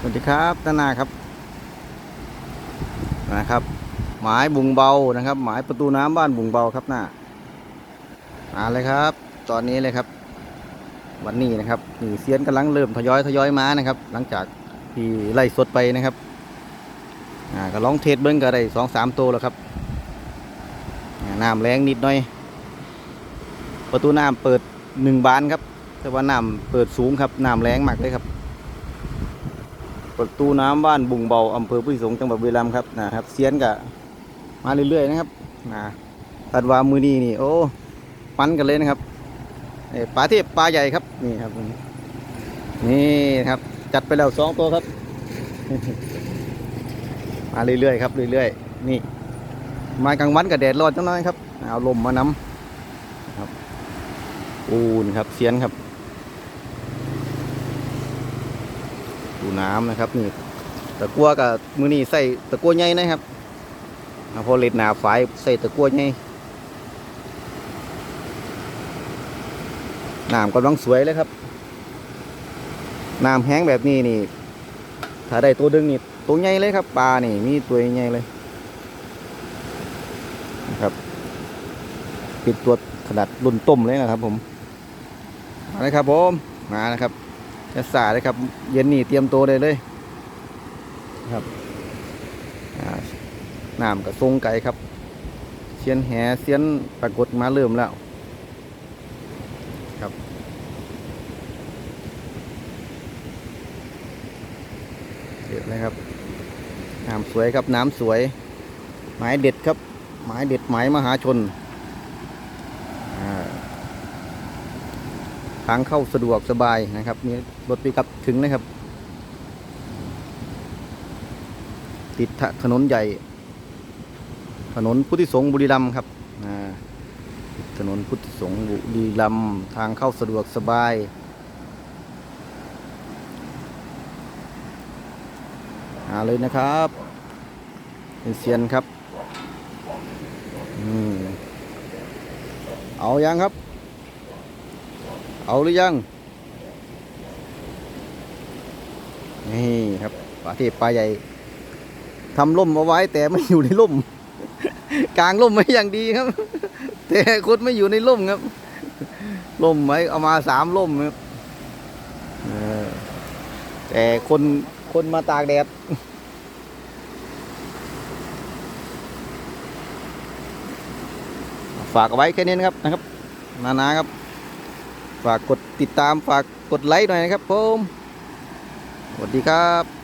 สวัสดีครับนานาครับนะครับ หมายบุงเบานะครับ หมายประตูน้ำบ้านบุงเบาครับหน้ามาเลยครับ ตอนนี้เลยครับ วันนี้นะครับนี่เซียนกำลังเริ่มทยอยทยอยมานะครับ หลังจากที่ไล่สดไปนะครับอ่าก็ลองเทสเบิ้งก็ได้สองสามตัวแล้วครับน้ำแรงนิดหน่อย ประตูน้ำเปิดหนึ่งบานครับ แต่ว่าน้ำเปิดสูงครับน้ำแรงมากเลยครับ ประตูน้ำบ้านบุงเบาอำเภอพุทธิสงจังหวัดบุรีรัมย์ครับนะครับเซียนกะมาเรื่อยๆนะครับนะตัดวามือนี้นี่โอ้ปันกันเลยนะครับเอ้ยปลาเทพปลาใหญ่ครับนี่ครับนี่ครับจัดไปแล้วสองตัวครับ มาเรื่อยๆครับเรื่อยๆนี่มากลางวันกับแดดร้อนจังน้อยครับเอาลมมาน้ำครับอูนครับเซียนครับ ดูน้ำนะครับนี่ตะกัวกับมือนี่ใส่ตะกัวใหญ่นะครับพอเล็ดหนาฝายใส่ตะกัวใหญ่น้ำกำลังสวยเลยครับน้ำแห้งแบบนี้นี่ ถ้าได้ตัวดึงนี่ตัวใหญ่เลยครับปลานี่มีตัวใหญ่เลยนะครับปิดตัวขนาดรุ่นต้มเลยนะครับผมมาเลยครับผมมานะครับ จะสาเลยครับ เย็นนี่เตรียมตัวได้เลย ครับอ่าน้ำกับทรงไก่ครับเสียนแหเสียนปรากฏมาเริ่มแล้วครับเด็ดเลยครับน้ำสวยครับน้ำสวย หมายเด็ดครับ หมายเด็ดหมายมหาชนอ่า ทางเข้าสะดวกสบายนะครับ มีรถปิกอัพถึงนะครับ ติดถนนใหญ่ ถนนพุทธิสงฆ์บุรีรัมย์ครับถนนพุทธิสงฆ์บุรีรัมย์ทางเข้าสะดวกสบายหาเลยนะครับเป็นเซียนครับอืมเอายังครับ เอาหรือยัง นี่ครับปลาเทพปลาใหญ่ทำล่มเอาไว้แต่ไม่อยู่ในล่ม กลางล่มไว้อย่างดีครับ แต่คนไม่อยู่ในล่มครับ ล่มไว้เอามาสามล่มครับแต่คนคนมาตากแดดฝากเอาไว้แค่นี้นะครับนะครับ นานาครับ ฝากกดติดตามฝากกดไลค์หน่อยนะครับผมสวัสดีครับ